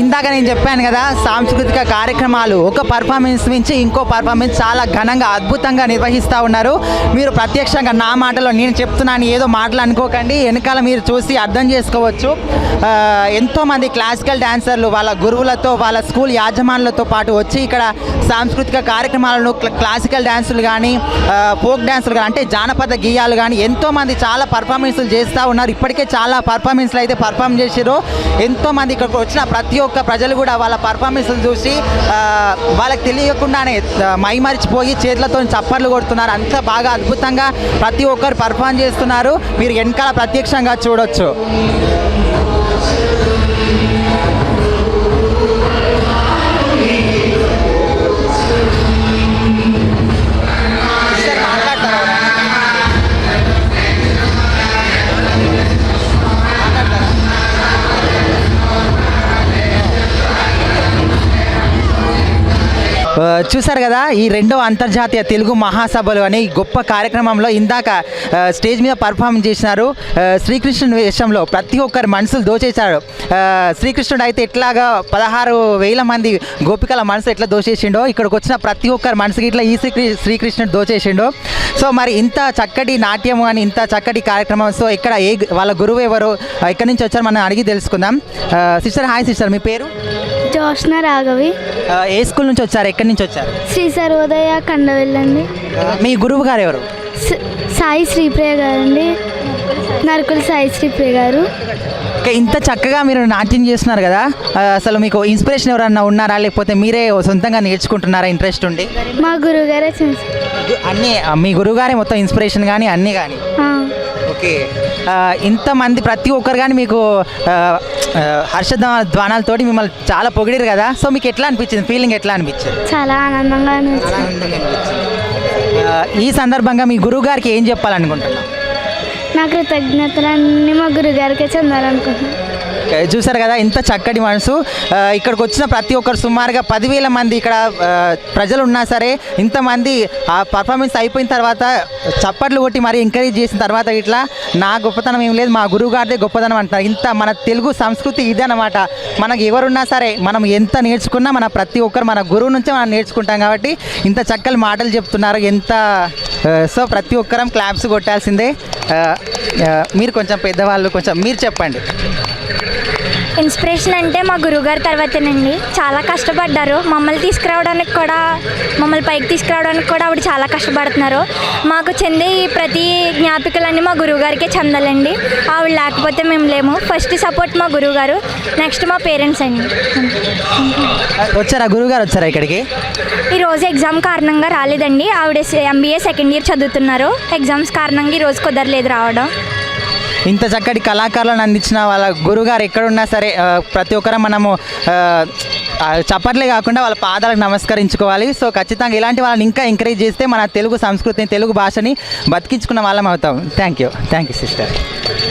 ఇందాక నేను చెప్పాను కదా సాంస్కృతిక కార్యక్రమాలు ఒక పర్ఫార్మెన్స్ నుంచి ఇంకో పర్ఫార్మెన్స్ చాలా ఘనంగా అద్భుతంగా నిర్వహిస్తూ ఉన్నారు. మీరు ప్రత్యక్షంగా నా మాటలో నేను చెప్తున్నాను ఏదో మాటలు అనుకోకండి. వెనకాల మీరు చూసి అర్థం చేసుకోవచ్చు. ఎంతోమంది క్లాసికల్ డాన్సర్లు వాళ్ళ గురువులతో వాళ్ళ స్కూల్ యాజమానులతో పాటు వచ్చి ఇక్కడ సాంస్కృతిక కార్యక్రమాలను క్లాసికల్ డ్యాన్సులు కానీ ఫోక్ డ్యాన్సులు కానీ అంటే జానపద గీయాలు కానీ ఎంతోమంది చాలా పర్ఫార్మెన్స్లు చేస్తూ ఉన్నారు. ఇప్పటికే చాలా పర్ఫార్మెన్స్లు అయితే పర్ఫామ్ చేసారు ఎంతోమంది ఇక్కడికి వచ్చిన ప్రతి ఒక్క ప్రజలు కూడా వాళ్ళ పర్ఫార్మెన్స్లు చూసి వాళ్ళకి తెలియకుండానే మైమరిచిపోయి చేతులతో చప్పర్లు కొడుతున్నారు. అంత బాగా అద్భుతంగా ప్రతి ఒక్కరు పర్ఫామ్ చేస్తున్నారు. మీరు వెనకాల ప్రత్యక్షంగా చూడొచ్చు. చూసారు కదా ఈ రెండో అంతర్జాతీయ తెలుగు మహాసభలు అనే గొప్ప కార్యక్రమంలో ఇందాక స్టేజ్ మీద పర్ఫామ్ చేసినారు. శ్రీకృష్ణుని విషయంలో ప్రతి ఒక్కరి మనసులు దోచేశాడు శ్రీకృష్ణుడు అయితే ఎట్లాగా పదహారు వేల మంది గోపికల మనసు ఎట్లా దోచేసిండో ఇక్కడికి వచ్చిన ప్రతి ఒక్కరి మనసుకి ఇట్లా ఈ శ్రీ శ్రీకృష్ణుడు దోచేసిండో. సో మరి ఇంత చక్కటి నాట్యం అని ఇంత చక్కటి కార్యక్రమం సో ఇక్కడ ఏ వాళ్ళ గురువు ఎవరు ఎక్కడి నుంచి వచ్చారు మనం అడిగి తెలుసుకుందాం. సిస్టర్ హాయ్ సిస్టర్ మీ పేరు? జోష్న రాఘవి. ఆ, ఏ స్కూల్ నుంచి వచ్చారు? ఎక్కడి నుంచి వచ్చారు? శ్రీ సర్వోదయ కండవెల్లండి. మీ గురువు గారు ఎవరు? స- సాయి శ్రీప్రియ గారండి. నరకుల సాయి శ్రీప్రియ గారు. ఓకే ఇంత చక్కగా మీరు నాట్యం చేస్తున్నారు కదా. అసలు మీకు ఇన్స్పిరేషన్ ఎవరన్నా ఉన్నారా? లేకపోతే మీరే సొంతంగా నేర్చుకుంటున్నారా? ఇంట్రెస్ట్ ఉండి? మా గురువు గారే చేసి అన్నీ మీ గురువుగారే మొత్తం ఇన్స్పిరేషన్ కానీ అన్నీ కానీ ఓకే. ఇంతమంది ప్రతి ఒక్కరు కానీ మీకు హర్ష ధ్వానాలతోటి మిమ్మల్ని చాలా పొగిడిరు కదా. సో మీకు ఎట్లా అనిపించింది? ఫీలింగ్ ఎట్లా అనిపించింది? చాలా ఆనందంగా అనిపించింది. ఈ సందర్భంగా మీ గురువు గారికి ఏం చెప్పాలనుకుంటున్నాను నా కృతజ్ఞతలన్నీ మా గురువు చెందాలనుకుంటున్నాను చూసారు కదా ఇంత చక్కటి మనసు. ఇక్కడికి వచ్చిన ప్రతి ఒక్కరు సుమారుగా పదివేల మంది ఇక్కడ ప్రజలు ఉన్నా సరే ఇంతమంది ఆ పర్ఫార్మెన్స్ అయిపోయిన తర్వాత చప్పట్లు కొట్టి మరి ఎంకరేజ్ చేసిన తర్వాత ఇట్లా నా గొప్పతనం ఏం లేదు మా గురువు గారిదే గొప్పతనం అంటారు ఇంత మన తెలుగు సంస్కృతి ఇదే అనమాట మనకు ఎవరున్నా సరే మనం ఎంత నేర్చుకున్నా మన ప్రతి ఒక్కరు మన గురువు నుంచే మనం నేర్చుకుంటాం కాబట్టి ఇంత చక్కని మాటలు చెప్తున్నారు. ఎంత సో ప్రతి ఒక్కరం క్లాప్స్ కొట్టాల్సిందే. మీరు కొంచెం పెద్దవాళ్ళు కొంచెం మీరు చెప్పండి. ఇన్స్పిరేషన్ అంటే మా గురువుగారి తర్వాతేనండి. చాలా కష్టపడ్డారు. మమ్మల్ని తీసుకురావడానికి కూడా మమ్మల్ని పైకి తీసుకురావడానికి కూడా ఆవిడ చాలా కష్టపడుతున్నారు. మాకు చెందే ఈ ప్రతి జ్ఞాపికలన్నీ మా గురువుగారికే చెందాలండి. ఆవిడ లేకపోతే మేము లేము. ఫస్ట్ సపోర్ట్ మా గురువుగారు. నెక్స్ట్ మా పేరెంట్స్ అండి. వచ్చారా? గురువుగారు వచ్చారా ఇక్కడికి? ఈరోజు ఎగ్జామ్ కారణంగా రాలేదండి. ఆవిడ ఎంబీఏ సెకండ్ ఇయర్ చదువుతున్నారు. ఎగ్జామ్స్ కారణంగా ఈరోజు కుదరలేదు రావడం. ఇంత చక్కటి కళాకారులను అందించిన వాళ్ళ గురుగారు ఎక్కడున్నా సరే ప్రతి ఒక్కరు మనము చప్పట్లే కాకుండా వాళ్ళ పాదాలకు నమస్కరించుకోవాలి. సో ఖచ్చితంగా ఇలాంటి వాళ్ళని ఇంకా ఎంకరేజ్ చేస్తే మన తెలుగు సంస్కృతిని తెలుగు భాషని బతికించుకున్న వాళ్ళం అవుతాం. Thank you thank you sister